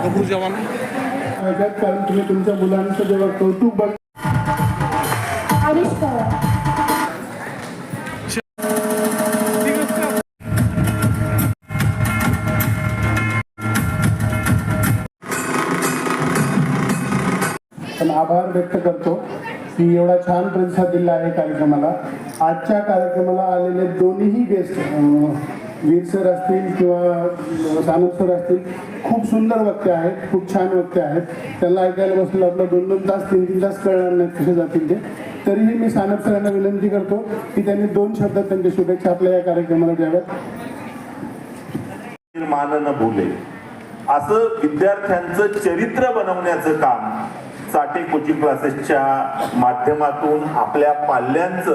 प्रभू जवान कारण तुम्ही तुमच्या मुलांचं जेव्हा कौतुक बघ पण आभार व्यक्त करतो की एवढा छान प्रतिसाद दिला आहे कार्यक्रमाला. आजच्या कार्यक्रमाला आलेले दोन्हीही गेस्ट वीर सर असतील किंवा सानप सर असतील खूप सुंदर वक्ते आहेत खूप छान वक्ते आहेत. त्यांना ऐकायला बसलेलं आपलं दोन दोन तास तीन तीन तास कळणार नाहीत कसे जातील ते. तरीही मी सानप सरांना विनंती करतो की त्यांनी दोन शब्दात त्यांच्या शुभेच्छा आपल्या या कार्यक्रमाला द्याव्यात. मान बोले. असं विद्यार्थ्यांचं चरित्र बनवण्याचं काम साठे कोचिंग क्लासेसच्या माध्यमातून आपल्या पाल्यांचं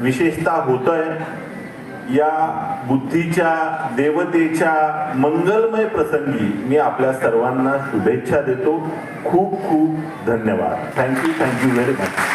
विशेषतः होत आहे या बुद्धीच्या देवतेच्या मंगलमय प्रसंगी मी आपल्या सर्वांना शुभेच्छा देतो. खूप खूप धन्यवाद. Thank you thank you very much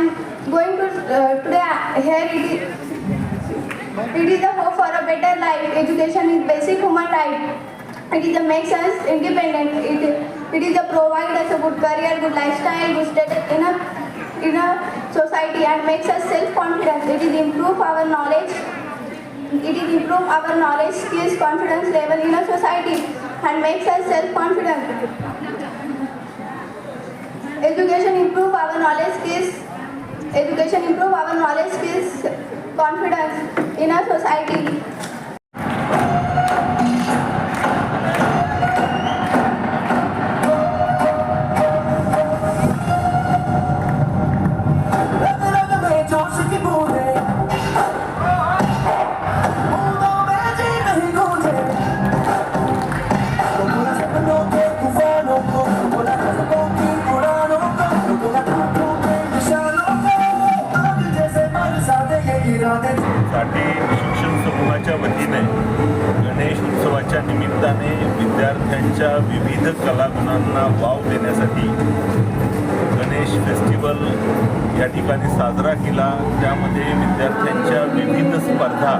am going to uh, today here it is. It is the hope for a better life. Education is basic human right. It is a makes us independent. It, it is a provide us a good career, good lifestyle, good status in a in a society and makes us self-confident. It is improve our knowledge it is improve our knowledge, skills, confidence level in a society and makes us self-confident. Education improve our knowledge skills. Education improve our knowledge skills, confidence in our society. शिक्षण वतीने गणेश उत्सवाच्या निमित्ताने विद्यार्थ्यांच्या विविध कलागुणांना wow देण्यासाठी Ganesh festival या ठिकाणी साजरा केला. त्यामध्ये विद्यार्थ्यांच्या विविध स्पर्धा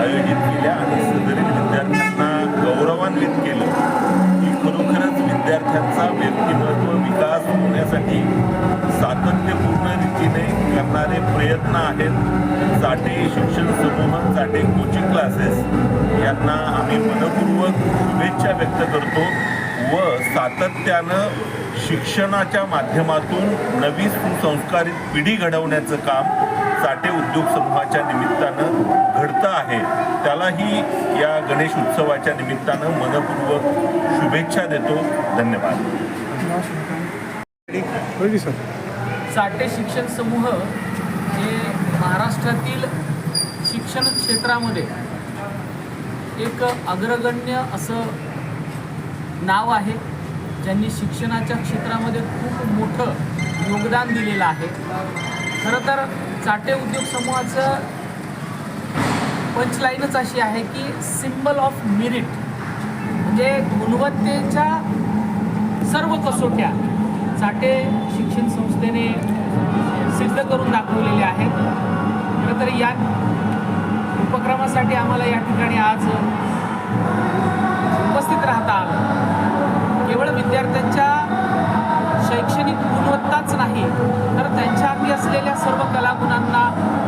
आयोजित केल्या आणि सदरील विद्यार्थ्यांना गौरवान्वित केलं. की खरोखरच विद्यार्थ्यांचा व्यक्तिमत्व विकास होण्यासाठी सातत्यपूर्ण रीतीने करणारे प्रयत्न आहेत. साठे शिक्षण क्लासेस यांना आम्ही मनपूर्वक शुभेच्छा व्यक्त करतो व सातत्यानं शिक्षणाच्या माध्यमातून नवी सुसंस्कारित पिढी घडवण्याचं काम चाटे उद्योग समूहाच्या निमित्तानं घडतं आहे. त्यालाही या गणेश उत्सवाच्या निमित्तानं मनपूर्वक शुभेच्छा देतो. धन्यवाद. साठे शिक्षण समूह हे महाराष्ट्रातील शिक्षण क्षेत्रामध्ये एक अग्रगण्य असं नाव आहे ज्यांनी शिक्षणाच्या क्षेत्रामध्ये खूप मोठं योगदान दिलेलं आहे. खरं तर चाटे उद्योग समूहाचं पंचलाईनच अशी आहे की सिम्बल ऑफ मिरिट म्हणजे गुणवत्तेच्या सर्व कसोट्या चाटे शिक्षण संस्थेने सिद्ध करून दाखवलेल्या आहेत. खरं तर या उपक्रमासाठी आम्हाला या ठिकाणी आज उपस्थित राहता आलं. केवळ विद्यार्थ्यांच्या शैक्षणिक गुणवत्ताच नाही तर त्यांच्या हाती असलेल्या सर्व कलागुणांना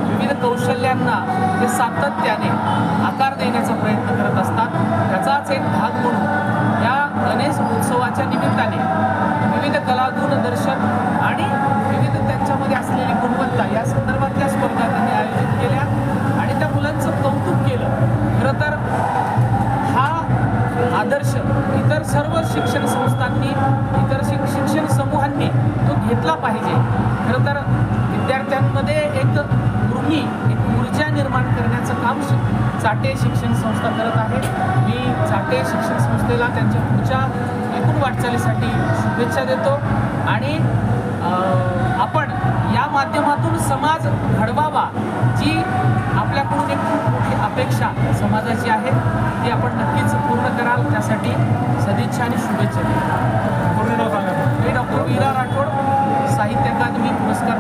विविध कौशल्यांना ते सातत्याने इतर शिक शिक्षण समूहांनी तो घेतला पाहिजे. खरं तर विद्यार्थ्यांमध्ये एक गृही एक ऊर्जा निर्माण करण्याचं काम शि चाटे शिक्षण संस्था करत आहे. मी चाटे शिक्षण संस्थेला त्यांच्या पुढच्या एकूण वाटचालीसाठी शुभेच्छा देतो. आणि आपण या माध्यमातून समाज घडवावा जी आपल्याकडून एक खूप मोठी अपेक्षा समाजाची आहे ती आपण नक्कीच पूर्ण कराल. त्यासाठी सदिच्छा आणि शुभेच्छा. पूर्ण डॉक्टर. वीरा राठोड साहित्य अकादमी पुरस्कार